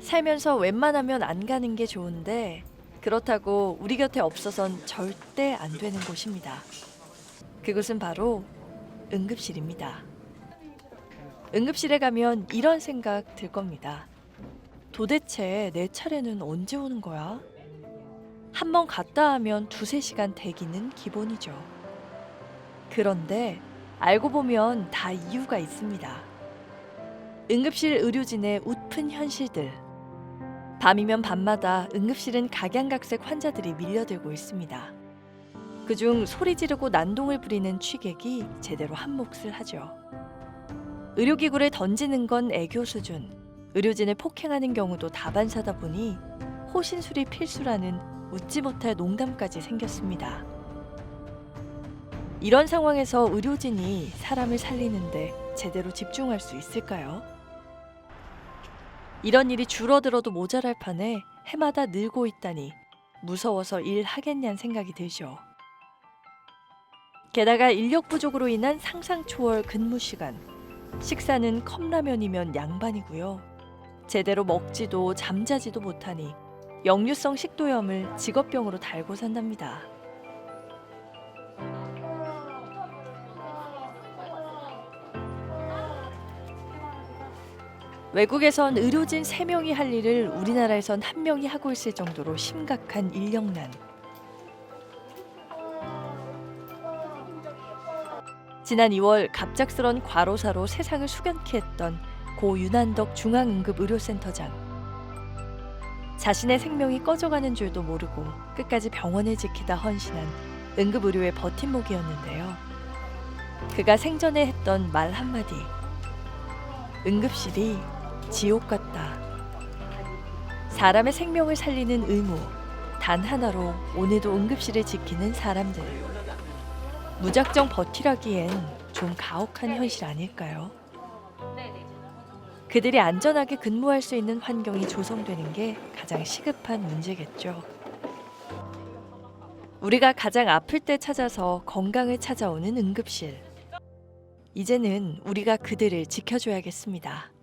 살면서 웬만하면 안 가는 게 좋은데 그렇다고 우리 곁에 없어선 절대 안 되는 곳입니다. 그곳은 바로 응급실입니다. 응급실에 가면 이런 생각 들 겁니다. 도대체 내 차례는 언제 오는 거야? 한 번 갔다 하면 두세 시간 대기는 기본이죠. 그런데 알고 보면 다 이유가 있습니다. 응급실 의료진의 웃픈 현실들. 밤이면 밤마다 응급실은 각양각색 환자들이 밀려들고 있습니다. 그중 소리 지르고 난동을 부리는 취객이 제대로 한 몫을 하죠. 의료기구를 던지는 건 애교 수준, 의료진을 폭행하는 경우도 다반사다 보니 호신술이 필수라는 웃지 못할 농담까지 생겼습니다. 이런 상황에서 의료진이 사람을 살리는데 제대로 집중할 수 있을까요? 이런 일이 줄어들어도 모자랄 판에 해마다 늘고 있다니 무서워서 일하겠냐는 생각이 들죠. 게다가 인력 부족으로 인한 상상 초월 근무 시간. 식사는 컵라면이면 양반이고요. 제대로 먹지도 잠자지도 못하니 역류성 식도염을 직업병으로 달고 산답니다. 외국에선 의료진 3명이 할 일을 우리나라에선 한 명이 하고 있을 정도로 심각한 인력난. 지난 2월 갑작스런 과로사로 세상을 수견케 했던 고 윤한덕 중앙응급의료센터장. 자신의 생명이 꺼져가는 줄도 모르고 끝까지 병원을 지키다 헌신한 응급의료의 버팀목이었는데요. 그가 생전에 했던 말 한마디. 응급실이 지옥 같다. 사람의 생명을 살리는 의무 단 하나로 오늘도 응급실을 지키는 사람들. 무작정 버티라기엔 좀 가혹한 현실 아닐까요? 그들이 안전하게 근무할 수 있는 환경이 조성되는 게 가장 시급한 문제겠죠. 우리가 가장 아플 때 찾아서 건강을 찾아오는 응급실. 이제는 우리가 그들을 지켜줘야겠습니다.